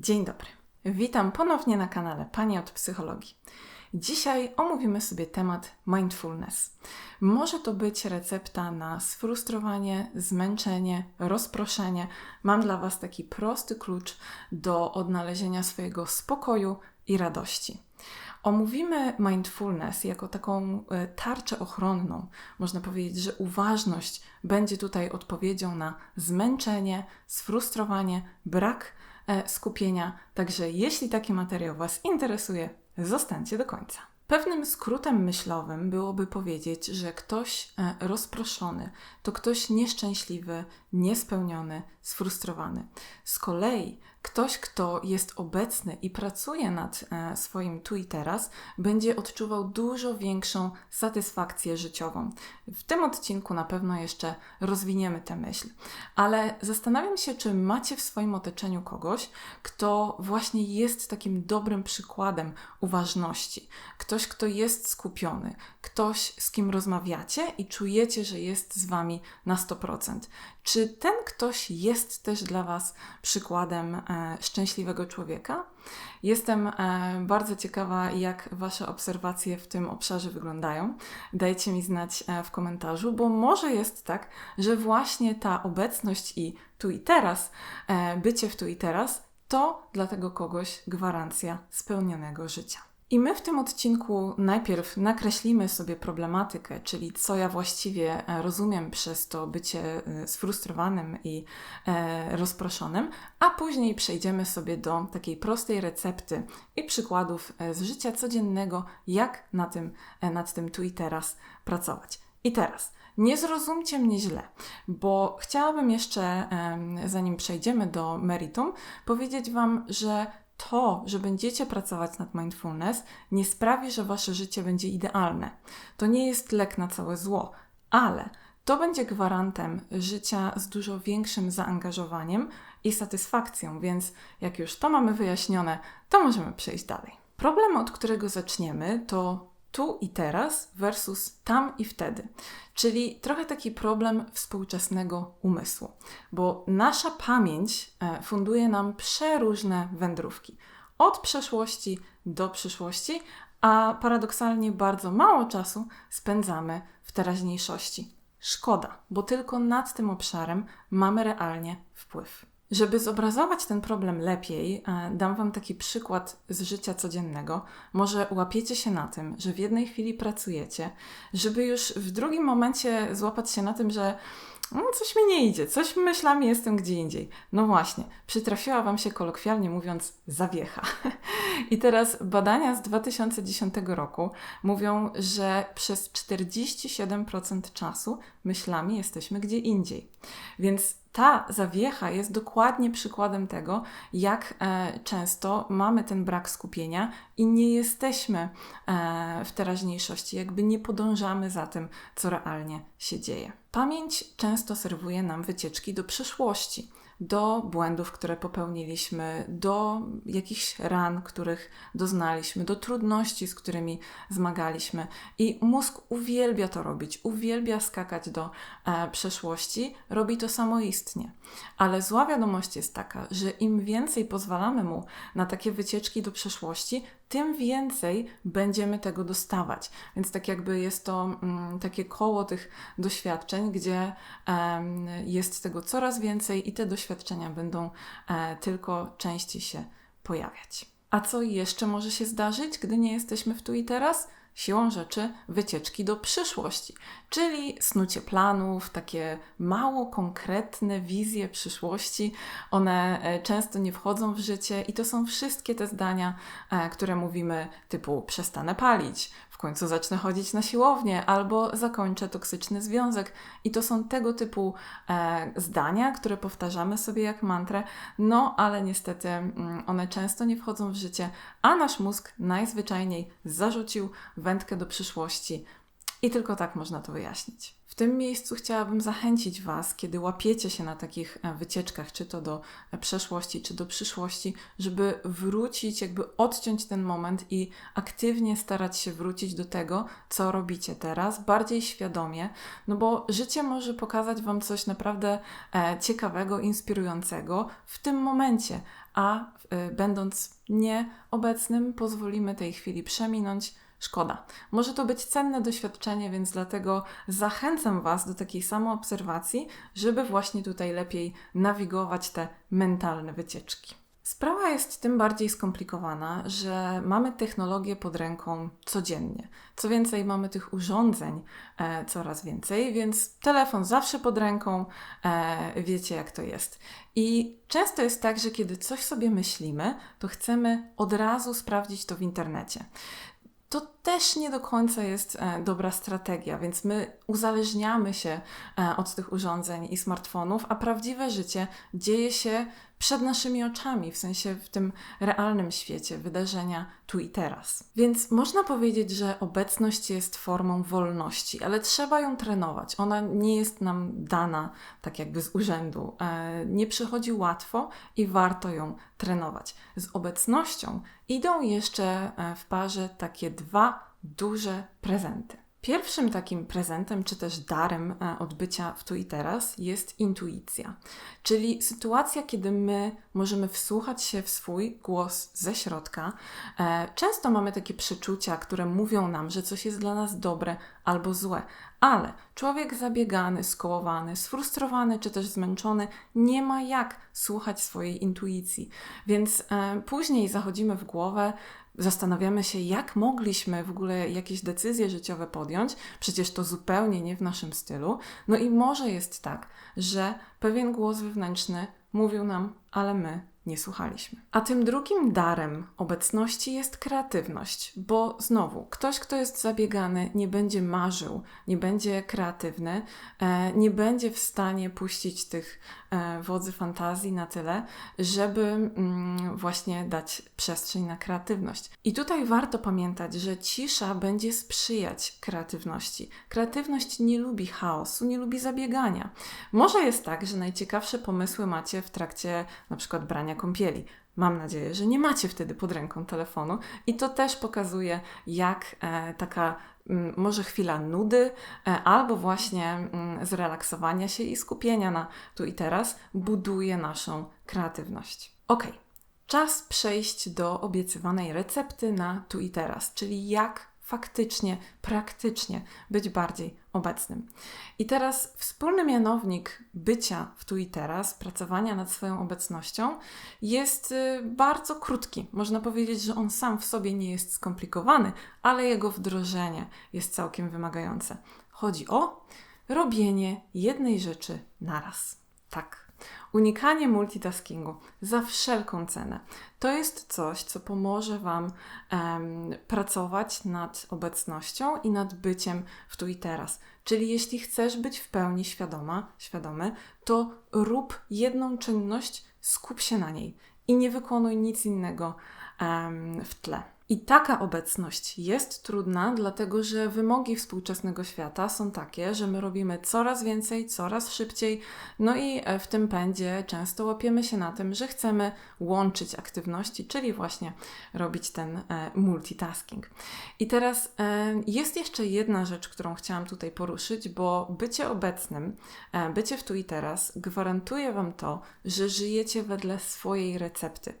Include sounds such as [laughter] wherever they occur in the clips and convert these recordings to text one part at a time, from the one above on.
Dzień dobry. Witam ponownie na kanale Pani od Psychologii. Dzisiaj omówimy sobie temat mindfulness. Może to być recepta na sfrustrowanie, zmęczenie, rozproszenie. Mam dla Was taki prosty klucz do odnalezienia swojego spokoju i radości. Omówimy mindfulness jako taką e, tarczę ochronną. Można powiedzieć, że uważność będzie tutaj odpowiedzią na zmęczenie, sfrustrowanie, brak skupienia. Także jeśli taki materiał Was interesuje, zostańcie do końca. Pewnym skrótem myślowym byłoby powiedzieć, że ktoś e, rozproszony to ktoś nieszczęśliwy, niespełniony, sfrustrowany. Z kolei ktoś, kto jest obecny i pracuje nad e, swoim tu i teraz, będzie odczuwał dużo większą satysfakcję życiową. W tym odcinku na pewno jeszcze rozwiniemy tę myśl, ale zastanawiam się, czy macie w swoim otoczeniu kogoś, kto właśnie jest takim dobrym przykładem uważności. Ktoś, kto jest skupiony, ktoś, z kim rozmawiacie i czujecie, że jest z wami na 100%. Czy ten ktoś jest też dla Was przykładem e, szczęśliwego człowieka? Jestem e, bardzo ciekawa, jak Wasze obserwacje w tym obszarze wyglądają. Dajcie mi znać e, w komentarzu, bo może jest tak, że właśnie ta obecność i tu i teraz, bycie w tu i teraz, to dla tego kogoś gwarancja spełnionego życia. I my w tym odcinku najpierw nakreślimy sobie problematykę, czyli co ja właściwie e, rozumiem przez to bycie e, sfrustrowanym i e, rozproszonym, a później przejdziemy sobie do takiej prostej recepty i przykładów z życia codziennego, jak na tym, nad tym tu i teraz pracować. I teraz. Nie zrozumcie mnie źle, bo chciałabym jeszcze, zanim przejdziemy do meritum, powiedzieć Wam, że to, że będziecie pracować nad mindfulness, nie sprawi, że wasze życie będzie idealne. To nie jest lek na całe zło, ale to będzie gwarantem życia z dużo większym zaangażowaniem i satysfakcją, więc jak już to mamy wyjaśnione, to możemy przejść dalej. Problem, od którego zaczniemy, to tu i teraz versus tam i wtedy. Czyli trochę taki problem współczesnego umysłu, bo nasza pamięć e, funduje nam przeróżne wędrówki. Od przeszłości do przyszłości, a paradoksalnie bardzo mało czasu spędzamy w teraźniejszości. Szkoda, bo tylko nad tym obszarem mamy realnie wpływ. Żeby zobrazować ten problem lepiej, e, dam Wam taki przykład z życia codziennego. Może łapiecie się na tym, że w jednej chwili pracujecie, żeby już w drugim momencie złapać się na tym, że no, coś mi nie idzie, coś myślami jestem gdzie indziej. No właśnie, przytrafiła Wam się kolokwialnie mówiąc zawiecha. [laughs] I teraz badania z 2010 roku mówią, że przez 47% czasu myślami jesteśmy gdzie indziej. Więc ta zawiecha jest dokładnie przykładem tego, jak e, często mamy ten brak skupienia i nie jesteśmy e, w teraźniejszości, jakby nie podążamy za tym, co realnie się dzieje. Pamięć często serwuje nam wycieczki do przyszłości do błędów, które popełniliśmy, do jakichś ran, których doznaliśmy, do trudności, z którymi zmagaliśmy. I mózg uwielbia to robić, uwielbia skakać do e, przeszłości, robi to samoistnie. Ale zła wiadomość jest taka, że im więcej pozwalamy mu na takie wycieczki do przeszłości, tym więcej będziemy tego dostawać. Więc tak jakby jest to mm, takie koło tych doświadczeń, gdzie jest tego coraz więcej i te doświadczenia będą e, tylko częściej się pojawiać. A co jeszcze może się zdarzyć, gdy nie jesteśmy w tu i teraz? Siłą rzeczy wycieczki do przyszłości, czyli snucie planów, takie mało konkretne wizje przyszłości. One e, często nie wchodzą w życie i to są wszystkie te zdania, e, które mówimy typu przestanę palić, w końcu zacznę chodzić na siłownię albo zakończę toksyczny związek. I to są tego typu e, zdania, które powtarzamy sobie jak mantrę, no ale niestety mm, one często nie wchodzą w życie, a nasz mózg najzwyczajniej zarzucił wędkę do przyszłości. I tylko tak można to wyjaśnić. Tym miejscu chciałabym zachęcić Was, kiedy łapiecie się na takich e, wycieczkach, czy to do e, przeszłości, czy do przyszłości, żeby wrócić, jakby odciąć ten moment i aktywnie starać się wrócić do tego, co robicie teraz, bardziej świadomie, no bo życie może pokazać Wam coś naprawdę e, ciekawego, inspirującego w tym momencie, a będąc nieobecnym, pozwolimy tej chwili przeminąć. Szkoda. Może to być cenne doświadczenie, więc dlatego zachęcam Was do takiej samoobserwacji, żeby właśnie tutaj lepiej nawigować te mentalne wycieczki. Sprawa jest tym bardziej skomplikowana, że mamy technologię pod ręką codziennie. Co więcej, mamy tych urządzeń e, coraz więcej, więc telefon zawsze pod ręką, e, wiecie jak to jest. I często jest tak, że kiedy coś sobie myślimy, to chcemy od razu sprawdzić to w internecie to też nie do końca jest e, dobra strategia, więc my uzależniamy się e, od tych urządzeń i smartfonów, a prawdziwe życie dzieje się przed naszymi oczami, w sensie w tym realnym świecie, wydarzenia tu i teraz. Więc można powiedzieć, że obecność jest formą wolności, ale trzeba ją trenować. Ona nie jest nam dana tak jakby z urzędu. E, nie przychodzi łatwo i warto ją trenować. Z obecnością idą jeszcze e, w parze takie dwa duże prezenty. Pierwszym takim prezentem, czy też darem e, odbycia w tu i teraz jest intuicja, czyli sytuacja, kiedy my możemy wsłuchać się w swój głos ze środka. E, często mamy takie przeczucia, które mówią nam, że coś jest dla nas dobre albo złe, ale człowiek zabiegany, skołowany, sfrustrowany czy też zmęczony nie ma jak słuchać swojej intuicji. Więc e, później zachodzimy w głowę, zastanawiamy się, jak mogliśmy w ogóle jakieś decyzje życiowe podjąć, przecież to zupełnie nie w naszym stylu. No i może jest tak, że pewien głos wewnętrzny mówił nam, ale my nie słuchaliśmy. A tym drugim darem obecności jest kreatywność, bo znowu, ktoś, kto jest zabiegany, nie będzie marzył, nie będzie kreatywny, e, nie będzie w stanie puścić tych e, wodzy fantazji na tyle, żeby mm, właśnie dać przestrzeń na kreatywność. I tutaj warto pamiętać, że cisza będzie sprzyjać kreatywności. Kreatywność nie lubi chaosu, nie lubi zabiegania. Może jest tak, że najciekawsze pomysły macie w trakcie na przykład brania kąpieli. Mam nadzieję, że nie macie wtedy pod ręką telefonu i to też pokazuje, jak e, taka m, może chwila nudy e, albo właśnie m, zrelaksowania się i skupienia na tu i teraz buduje naszą kreatywność. Ok, czas przejść do obiecywanej recepty na tu i teraz, czyli jak faktycznie, praktycznie być bardziej obecnym. I teraz wspólny mianownik bycia w tu i teraz, pracowania nad swoją obecnością jest y, bardzo krótki. Można powiedzieć, że on sam w sobie nie jest skomplikowany, ale jego wdrożenie jest całkiem wymagające. Chodzi o robienie jednej rzeczy naraz. Tak. Unikanie multitaskingu za wszelką cenę. To jest coś, co pomoże Wam pracować nad obecnością i nad byciem w tu i teraz. Czyli jeśli chcesz być w pełni świadoma, świadomy, to rób jedną czynność, skup się na niej i nie wykonuj nic innego w tle. I taka obecność jest trudna, dlatego że wymogi współczesnego świata są takie, że my robimy coraz więcej, coraz szybciej, no i e, w tym pędzie często łapiemy się na tym, że chcemy łączyć aktywności, czyli właśnie robić ten e, multitasking. I teraz e, jest jeszcze jedna rzecz, którą chciałam tutaj poruszyć, bo bycie obecnym, bycie w tu i teraz gwarantuje Wam to, że żyjecie wedle swojej recepty.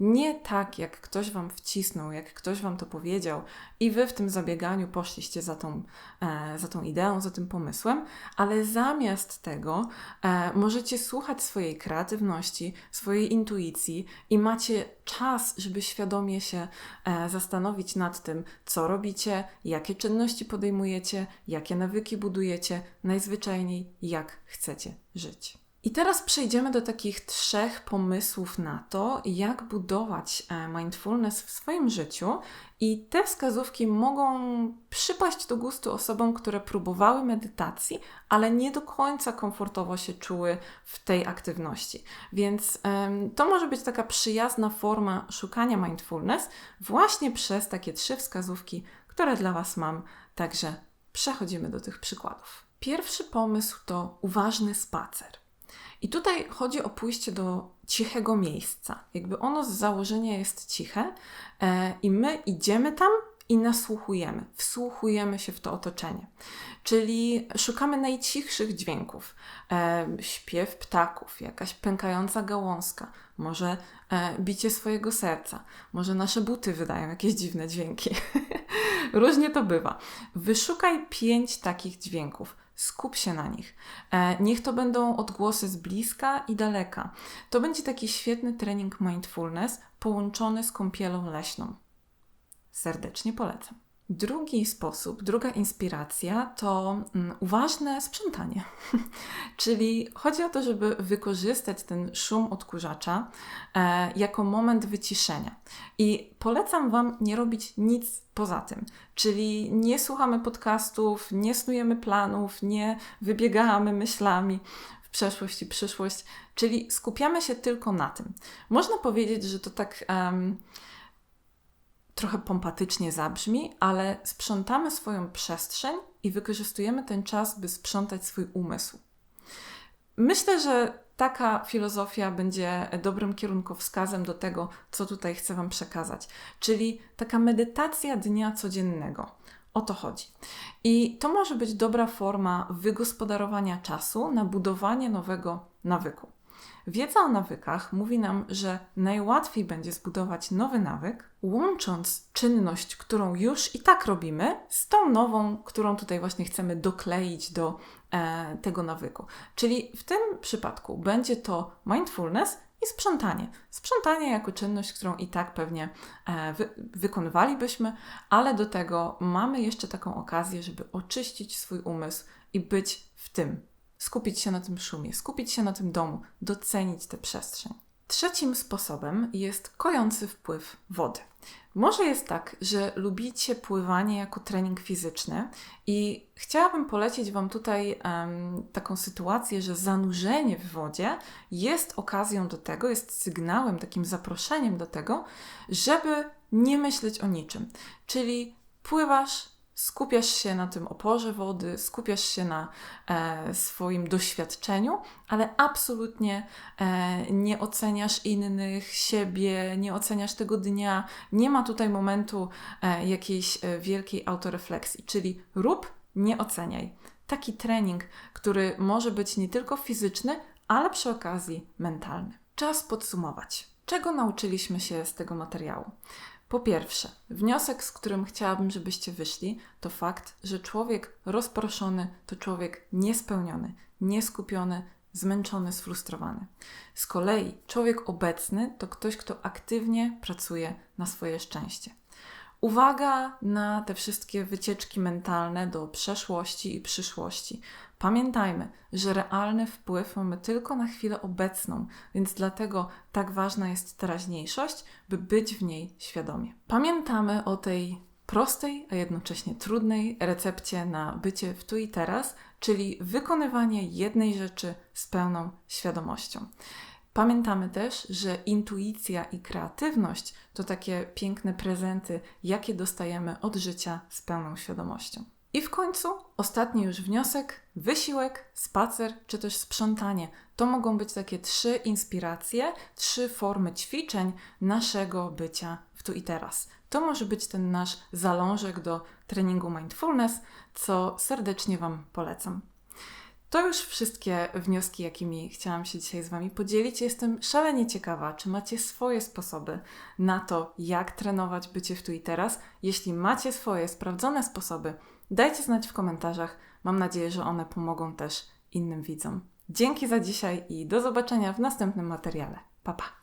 Nie tak, jak ktoś Wam wcisnął, jak ktoś Wam to powiedział i Wy w tym zabieganiu poszliście za tą, e, za tą ideą, za tym pomysłem, ale zamiast tego e, możecie słuchać swojej kreatywności, swojej intuicji i macie czas, żeby świadomie się e, zastanowić nad tym, co robicie, jakie czynności podejmujecie, jakie nawyki budujecie, najzwyczajniej jak chcecie żyć. I teraz przejdziemy do takich trzech pomysłów na to, jak budować e, mindfulness w swoim życiu. I te wskazówki mogą przypaść do gustu osobom, które próbowały medytacji, ale nie do końca komfortowo się czuły w tej aktywności. Więc ym, to może być taka przyjazna forma szukania mindfulness właśnie przez takie trzy wskazówki, które dla Was mam. Także przechodzimy do tych przykładów. Pierwszy pomysł to uważny spacer. I tutaj chodzi o pójście do cichego miejsca. Jakby ono z założenia jest ciche e, i my idziemy tam i nasłuchujemy, wsłuchujemy się w to otoczenie. Czyli szukamy najcichszych dźwięków. E, śpiew ptaków, jakaś pękająca gałązka, może e, bicie swojego serca, może nasze buty wydają jakieś dziwne dźwięki. [laughs] Różnie to bywa. Wyszukaj pięć takich dźwięków. Skup się na nich. E, niech to będą odgłosy z bliska i daleka. To będzie taki świetny trening mindfulness połączony z kąpielą leśną. Serdecznie polecam. Drugi sposób, druga inspiracja to mm, uważne sprzątanie. [laughs] Czyli chodzi o to, żeby wykorzystać ten szum odkurzacza e, jako moment wyciszenia. I polecam Wam nie robić nic poza tym. Czyli nie słuchamy podcastów, nie snujemy planów, nie wybiegamy myślami w przeszłość i przyszłość, czyli skupiamy się tylko na tym. Można powiedzieć, że to tak. Um, trochę pompatycznie zabrzmi, ale sprzątamy swoją przestrzeń i wykorzystujemy ten czas, by sprzątać swój umysł. Myślę, że taka filozofia będzie dobrym kierunkowskazem do tego, co tutaj chcę Wam przekazać, czyli taka medytacja dnia codziennego. O to chodzi. I to może być dobra forma wygospodarowania czasu na budowanie nowego nawyku. Wiedza o nawykach mówi nam, że najłatwiej będzie zbudować nowy nawyk, łącząc czynność, którą już i tak robimy, z tą nową, którą tutaj właśnie chcemy dokleić do e, tego nawyku. Czyli w tym przypadku będzie to mindfulness i sprzątanie. Sprzątanie jako czynność, którą i tak pewnie e, wy, wykonywalibyśmy, ale do tego mamy jeszcze taką okazję, żeby oczyścić swój umysł i być w tym, skupić się na tym szumie, skupić się na tym domu, docenić tę przestrzeń. Trzecim sposobem jest kojący wpływ wody. Może jest tak, że lubicie pływanie jako trening fizyczny i chciałabym polecić Wam tutaj um, taką sytuację, że zanurzenie w wodzie jest okazją do tego, jest sygnałem, takim zaproszeniem do tego, żeby nie myśleć o niczym. Czyli pływasz, skupiasz się na tym oporze wody, skupiasz się na e, swoim doświadczeniu, ale absolutnie e, nie oceniasz innych, siebie, nie oceniasz tego dnia. Nie ma tutaj momentu e, jakiejś e, wielkiej autorefleksji, czyli rób, nie oceniaj. Taki trening, który może być nie tylko fizyczny, ale przy okazji mentalny. Czas podsumować. Czego nauczyliśmy się z tego materiału? Po pierwsze, wniosek, z którym chciałabym, żebyście wyszli, to fakt, że człowiek rozproszony to człowiek niespełniony, nieskupiony, zmęczony, sfrustrowany. Z kolei człowiek obecny to ktoś, kto aktywnie pracuje na swoje szczęście. Uwaga na te wszystkie wycieczki mentalne do przeszłości i przyszłości. Pamiętajmy, że realny wpływ mamy tylko na chwilę obecną, więc dlatego tak ważna jest teraźniejszość, by być w niej świadomie. Pamiętamy o tej prostej, a jednocześnie trudnej recepcie na bycie w tu i teraz, czyli wykonywanie jednej rzeczy z pełną świadomością. Pamiętamy też, że intuicja i kreatywność to takie piękne prezenty, jakie dostajemy od życia z pełną świadomością. I w końcu ostatni już wniosek: wysiłek, spacer czy też sprzątanie. To mogą być takie trzy inspiracje, trzy formy ćwiczeń naszego bycia w tu i teraz. To może być ten nasz zalążek do treningu mindfulness, co serdecznie Wam polecam. To już wszystkie wnioski, jakimi chciałam się dzisiaj z Wami podzielić. Jestem szalenie ciekawa, czy macie swoje sposoby na to, jak trenować bycie w tu i teraz. Jeśli macie swoje sprawdzone sposoby, dajcie znać w komentarzach. Mam nadzieję, że one pomogą też innym widzom. Dzięki za dzisiaj i do zobaczenia w następnym materiale. Pa pa!